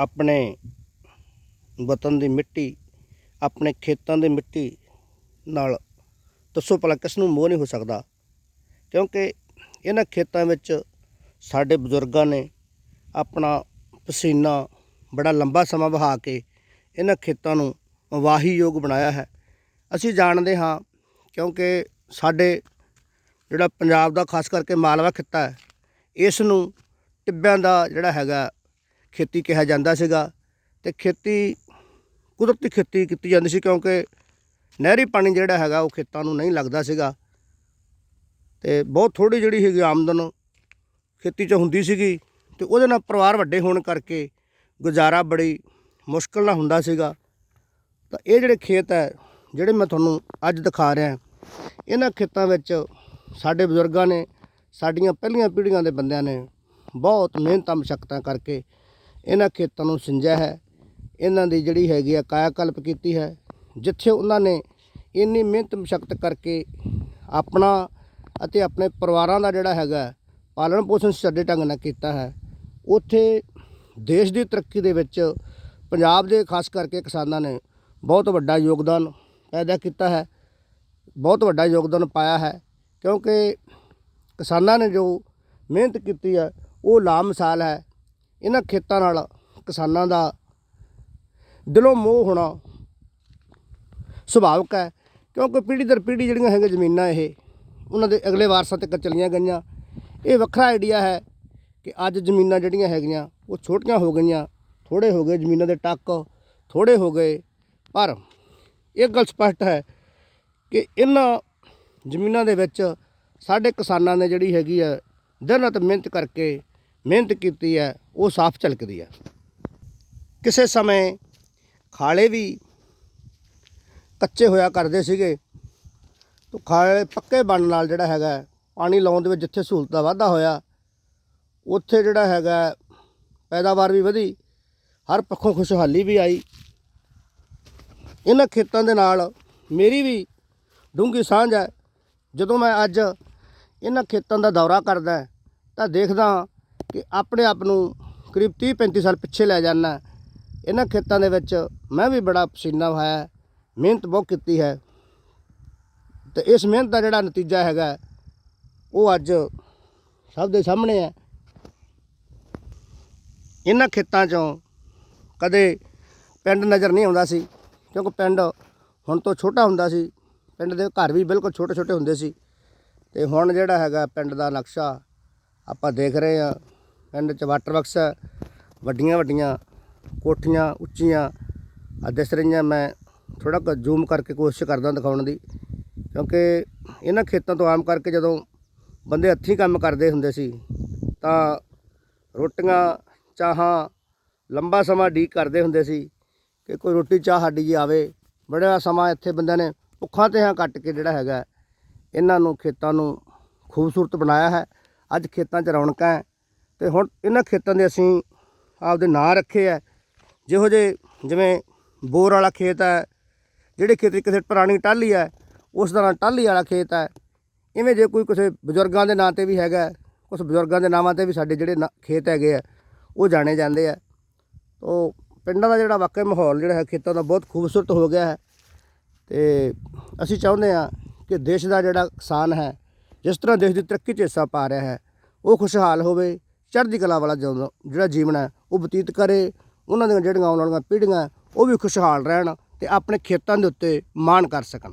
ਆਪਣੇ ਵਤਨ ਦੀ ਮਿੱਟੀ, ਆਪਣੇ ਖੇਤਾਂ ਦੀ ਮਿੱਟੀ ਨਾਲ ਦੱਸੋ ਭਲਾ ਕਿਸ ਨੂੰ ਮੋਹ ਨਹੀਂ ਹੋ ਸਕਦਾ? ਕਿਉਂਕਿ ਇਹਨਾਂ ਖੇਤਾਂ ਵਿੱਚ ਸਾਡੇ ਬਜ਼ੁਰਗਾਂ ਨੇ ਆਪਣਾ ਪਸੀਨਾ ਬੜਾ ਲੰਬਾ ਸਮਾਂ ਵਹਾ ਕੇ ਇਹਨਾਂ ਖੇਤਾਂ ਨੂੰ ਵਾਹੀਯੋਗ ਬਣਾਇਆ ਹੈ। ਅਸੀਂ ਜਾਣਦੇ ਹਾਂ ਕਿਉਂਕਿ ਸਾਡੇ ਜਿਹੜਾ ਪੰਜਾਬ ਦਾ ਖਾਸ ਕਰਕੇ ਮਾਲਵਾ ਖਿੱਤਾ ਹੈ, ਇਸ ਨੂੰ ਟਿੱਬਿਆਂ ਦਾ ਜਿਹੜਾ ਹੈਗਾ ਖੇਤੀ ਕਿਹਾ ਜਾਂਦਾ ਸੀਗਾ ਤੇ ਖੇਤੀ, ਕੁਦਰਤੀ ਖੇਤੀ ਕੀਤੀ ਜਾਂਦੀ ਸੀ ਕਿਉਂਕਿ ਨਹਿਰੀ ਪਾਣੀ ਜਿਹੜਾ ਹੈਗਾ ਉਹ ਖੇਤਾਂ ਨੂੰ ਨਹੀਂ ਲੱਗਦਾ ਸੀਗਾ ਤੇ ਬਹੁਤ ਥੋੜੀ ਜਿਹੜੀ ਹੈਗੀ ਆਮਦਨ ਖੇਤੀ 'ਚ ਹੁੰਦੀ ਸੀਗੀ ਤੇ ਉਹਦੇ ਨਾਲ ਪਰਿਵਾਰ ਵੱਡੇ ਹੋਣ ਕਰਕੇ ਗੁਜ਼ਾਰਾ ਬੜੀ ਮੁਸ਼ਕਲ ਨਾਲ ਹੁੰਦਾ ਸੀਗਾ। ਤਾਂ ਇਹ ਜਿਹੜੇ ਖੇਤ ਹੈ, ਜਿਹੜੇ ਮੈਂ ਤੁਹਾਨੂੰ ਅੱਜ ਦਿਖਾ ਰਿਹਾ, ਇਹਨਾਂ ਖੇਤਾਂ ਵਿੱਚ ਸਾਡੇ ਬਜ਼ੁਰਗਾਂ ਨੇ, ਸਾਡੀਆਂ ਪਹਿਲੀਆਂ ਪੀੜ੍ਹੀਆਂ ਦੇ ਬੰਦਿਆਂ ਨੇ ਬਹੁਤ ਮਿਹਨਤਾਂ ਮਸ਼ਕਤਾਂ ਕਰਕੇ ਇਹਨਾਂ ਖੇਤਾਂ ਨੂੰ ਸਿੰਜਿਆ ਹੈ। ਇਹਨਾਂ ਦੀ ਜਿਹੜੀ ਹੈਗੀ ਆ ਕਾਇਆ ਕਲਪ ਕੀਤੀ ਹੈ। ਜਿੱਥੇ ਉਹਨਾਂ ਨੇ ਇੰਨੀ ਮਿਹਨਤ ਮਸ਼ਕਤ ਕਰਕੇ ਆਪਣਾ ਅਤੇ ਆਪਣੇ ਪਰਿਵਾਰਾਂ ਦਾ ਜਿਹੜਾ ਹੈਗਾ ਪਾਲਣ ਪੋਸ਼ਣ ਸੱਡੇ ਢੰਗ ਨਾਲ ਕੀਤਾ ਹੈ। ਉੱਥੇ ਦੇਸ਼ ਦੀ ਤਰੱਕੀ ਦੇ ਵਿੱਚ ਪੰਜਾਬ ਦੇ ਖਾਸ ਕਰਕੇ ਕਿਸਾਨਾਂ ਨੇ ਬਹੁਤ ਵੱਡਾ ਯੋਗਦਾਨ ਪੈਦਾ ਕੀਤਾ ਹੈ। ਬਹੁਤ ਵੱਡਾ ਯੋਗਦਾਨ ਪਾਇਆ ਹੈ ਕਿਉਂਕਿ ਕਿਸਾਨਾਂ ਨੇ ਜੋ ਮਿਹਨਤ ਕੀਤੀ ਹੈ, ਉਹ ਲਾਮਿਸਾਲ ਹੈ। ਇਹਨਾਂ ਖੇਤਾਂ ਨਾਲ ਕਿਸਾਨਾਂ ਦਾ ਦਿਲੋਂ ਮੋਹ ਹੋਣਾ ਸੁਭਾਵਿਕ ਹੈ, ਕਿਉਂਕਿ ਪੀੜ੍ਹੀ ਦਰ ਪੀੜ੍ਹੀ ਜਿਹੜੀਆਂ ਹੈਗੀਆਂ ਜ਼ਮੀਨਾਂ ਇਹ, ਉਹਨਾਂ ਦੇ ਅਗਲੇ ਵਾਰਸਾਂ ਤੱਕ ਚਲੀਆਂ ਗਈਆਂ। ਇਹ ਵੱਖਰਾ ਆਈਡੀਆ ਹੈ ਕਿ ਅੱਜ ਜ਼ਮੀਨਾਂ ਜਿਹੜੀਆਂ ਹੈਗੀਆਂ, ਉਹ ਛੋਟੀਆਂ ਹੋ ਗਈਆਂ ਥੋੜੇ ਹੋ ਗਏ, ਜ਼ਮੀਨਾਂ ਦੇ ਟੱਕ ਥੋੜੇ ਹੋ ਗਏ। ਪਰ ਇਹ ਗੱਲ ਸਪਸ਼ਟ ਹੈ ਕਿ ਇਹਨਾਂ ਜ਼ਮੀਨਾਂ ਦੇ ਵਿੱਚ ਸਾਡੇ ਕਿਸਾਨਾਂ ਨੇ ਜਿਹੜੀ ਹੈਗੀ ਹੈ, ਦਿਨ ਰਾਤ ਮਿਹਨਤ ਕਰਕੇ ਮਿਹਨਤ ਕੀਤੀ ਹੈ, ਉਹ ਸਾਫ਼ ਝਲਕਦੀ ਹੈ। ਕਿਸੇ ਸਮੇਂ ਖਾਲੇ ਵੀ ਕੱਚੇ ਹੋਇਆ ਕਰਦੇ ਸੀਗੇ, ਤੋ ਖਾਲੇ ਪੱਕੇ ਬਣਨ ਨਾਲ ਜਿਹੜਾ ਹੈਗਾ ਪਾਣੀ ਲਾਉਣ ਦੇ ਵਿੱਚ ਜਿੱਥੇ ਸਹੂਲਤ ਦਾ ਵਾਧਾ ਹੋਇਆ, ਉੱਥੇ ਜਿਹੜਾ ਹੈਗਾ ਪੈਦਾਵਾਰ ਵੀ ਵਧੀ, ਹਰ ਪੱਖੋਂ ਖੁਸ਼ਹਾਲੀ ਵੀ ਆਈ। ਇਹਨਾਂ ਖੇਤਾਂ ਦੇ ਨਾਲ ਮੇਰੀ ਵੀ ਡੂੰਘੀ ਸਾਂਝ ਹੈ। ਜਦੋਂ ਮੈਂ ਅੱਜ ਇਹਨਾਂ ਖੇਤਾਂ ਦਾ ਦੌਰਾ ਕਰਦਾ, ਤਾਂ ਦੇਖਦਾ ਕਿ ਆਪਣੇ ਆਪ ਨੂੰ ਕਰੀਬ 30 35 ਸਾਲ ਪਿੱਛੇ ਲੈ ਜਾਂਦਾ ਇਹਨਾਂ ਖੇਤਾਂ ਦੇ ਵਿੱਚ ਮੈਂ ਵੀ ਬੜਾ ਪਸੀਨਾ ਵਹਾਇਆ ਮਿਹਨਤ ਬਹੁਤ ਕੀਤੀ ਹੈ। ਤੇ ਇਸ ਮਿਹਨਤ ਦਾ ਜਿਹੜਾ ਨਤੀਜਾ ਹੈਗਾ ਉਹ ਅੱਜ ਸਭ ਦੇ ਸਾਹਮਣੇ ਹੈ। ਇਹਨਾਂ ਖੇਤਾਂ 'ਚੋਂ ਕਦੇ ਪਿੰਡ ਨਜ਼ਰ ਨਹੀਂ ਆਉਂਦਾ ਸੀ, ਕਿਉਂਕਿ ਪਿੰਡ ਹੁਣ ਤੋਂ ਛੋਟਾ ਹੁੰਦਾ ਸੀ। ਪਿੰਡ ਦੇ ਘਰ ਵੀ ਬਿਲਕੁਲ ਛੋਟੇ ਛੋਟੇ ਹੁੰਦੇ ਸੀ। ਤੇ ਹੁਣ ਜਿਹੜਾ ਹੈਗਾ ਪਿੰਡ ਦਾ ਨਕਸ਼ਾ ਆਪਾਂ ਦੇਖ ਰਹੇ ਆ ਪਿੰਡ 'ਚ ਵਾਟਰ ਬਕਸ ਹੈ। ਵੱਡੀਆਂ ਵੱਡੀਆਂ, ਕੋਠੀਆਂ ਉੱਚੀਆਂ। ਆ ਦਿਸ ਰਹੀਆਂ ਮੈਂ ਥੋੜਾ ਕੁ ਜ਼ੂਮ ਕਰਕੇ ਕੋਸ਼ਿਸ਼ ਕਰਦਾ ਦਿਖਾਉਣ ਦੀ। ਕਿਉਂਕਿ ਇਹਨਾਂ ਖੇਤਾਂ ਤੋਂ ਆਮ ਕਰਕੇ ਜਦੋਂ ਬੰਦੇ ਹੱਥੀਂ ਕੰਮ ਕਰਦੇ ਹੁੰਦੇ ਸੀ, ਤਾਂ ਰੋਟੀਆਂ, ਚਾਹਾਂ ਲੰਬਾ ਸਮਾਂ ਡੀਕ ਕਰਦੇ ਹੁੰਦੇ ਸੀ ਕਿ ਕੋਈ ਰੋਟੀ ਚਾਹ ਸਾਡੀ ਜੀ ਆਵੇ। ਬੜਾ ਸਮਾਂ ਇੱਥੇ ਬੰਦਿਆਂ ਨੇ ਭੁੱਖਾਂ ਤੇ ਹਾਂ ਕੱਟ ਕੇ ਜਿਹੜਾ ਹੈਗਾ, ਇਹਨਾਂ ਨੂੰ ਖੇਤਾਂ ਨੂੰ ਖੂਬਸੂਰਤ ਬਣਾਇਆ ਹੈ। ਅੱਜ ਖੇਤਾਂ 'ਚ ਰੌਣਕਾਂ ਹੈ। ਤੇ ਹੁਣ ਇਹਨਾਂ ਖੇਤਾਂ ਦੇ ਅਸੀਂ ਆਪਦੇ ਨਾਂ ਰੱਖੇ ਹੈ ਜਿਹੋ ਜਿਹੇ ਜਿਵੇਂ ਬੋਰ ਵਾਲਾ ਖੇਤ ਹੈ ਜਿਹੜੇ ਖੇਤ ਕਿਸੇ ਪੁਰਾਣੀ ਟਾਹਲੀ ਹੈ ਉਸ ਦਾ ਨਾਂ ਟਾਹਲੀ ਵਾਲਾ ਖੇਤ ਹੈ ਇਵੇਂ ਜੇ ਕੋਈ ਕਿਸੇ ਬਜ਼ੁਰਗਾਂ ਦੇ ਨਾਂ ਤੇ ਵੀ ਹੈਗਾ ਕੁਝ ਬਜ਼ੁਰਗਾਂ ਦੇ ਨਾਵਾਂ ਤੇ ਵੀ ਸਾਡੇ ਜਿਹੜੇ ਨਾ- ਖੇਤ ਹੈਗੇ ਆ, ਉਹ ਜਾਣੇ ਜਾਂਦੇ ਆ। ਤੋ ਪਿੰਡਾਂ ਦਾ ਜਿਹੜਾ ਵਾਕਈ ਮਾਹੌਲ ਜਿਹੜਾ ਹੈ, ਖੇਤਾਂ ਦਾ ਬਹੁਤ ਖੂਬਸੂਰਤ ਹੋ ਗਿਆ ਹੈ। ਤੇ ਅਸੀਂ ਚਾਹੁੰਦੇ ਹਾਂ ਕਿ ਦੇਸ਼ ਦਾ ਜਿਹੜਾ ਕਿਸਾਨ ਹੈ, ਜਿਸ ਤਰ੍ਹਾਂ ਦੇਸ਼ ਦੀ ਤਰੱਕੀ 'ਚ ਹਿੱਸਾ ਪਾ ਰਿਹਾ ਹੈ, ਉਹ ਖੁਸ਼ਹਾਲ ਹੋਵੇ ਚੜ੍ਹਦੀ ਕਲਾ ਵਾਲਾ ਜਿਹੜਾ ਜੀਵਨ ਹੈ, ਉਹ ਬਤੀਤ ਕਰੇ, ਉਹਨਾਂ ਦੀਆਂ ਜਿਹੜੀਆਂ ਆਉਣ ਵਾਲੀਆਂ ਪੀੜ੍ਹੀਆਂ, ਉਹ ਵੀ ਖੁਸ਼ਹਾਲ ਰਹਿਣ ਤੇ ਆਪਣੇ ਖੇਤਾਂ ਦੇ ਉੱਤੇ ਮਾਣ ਕਰ ਸਕਣ।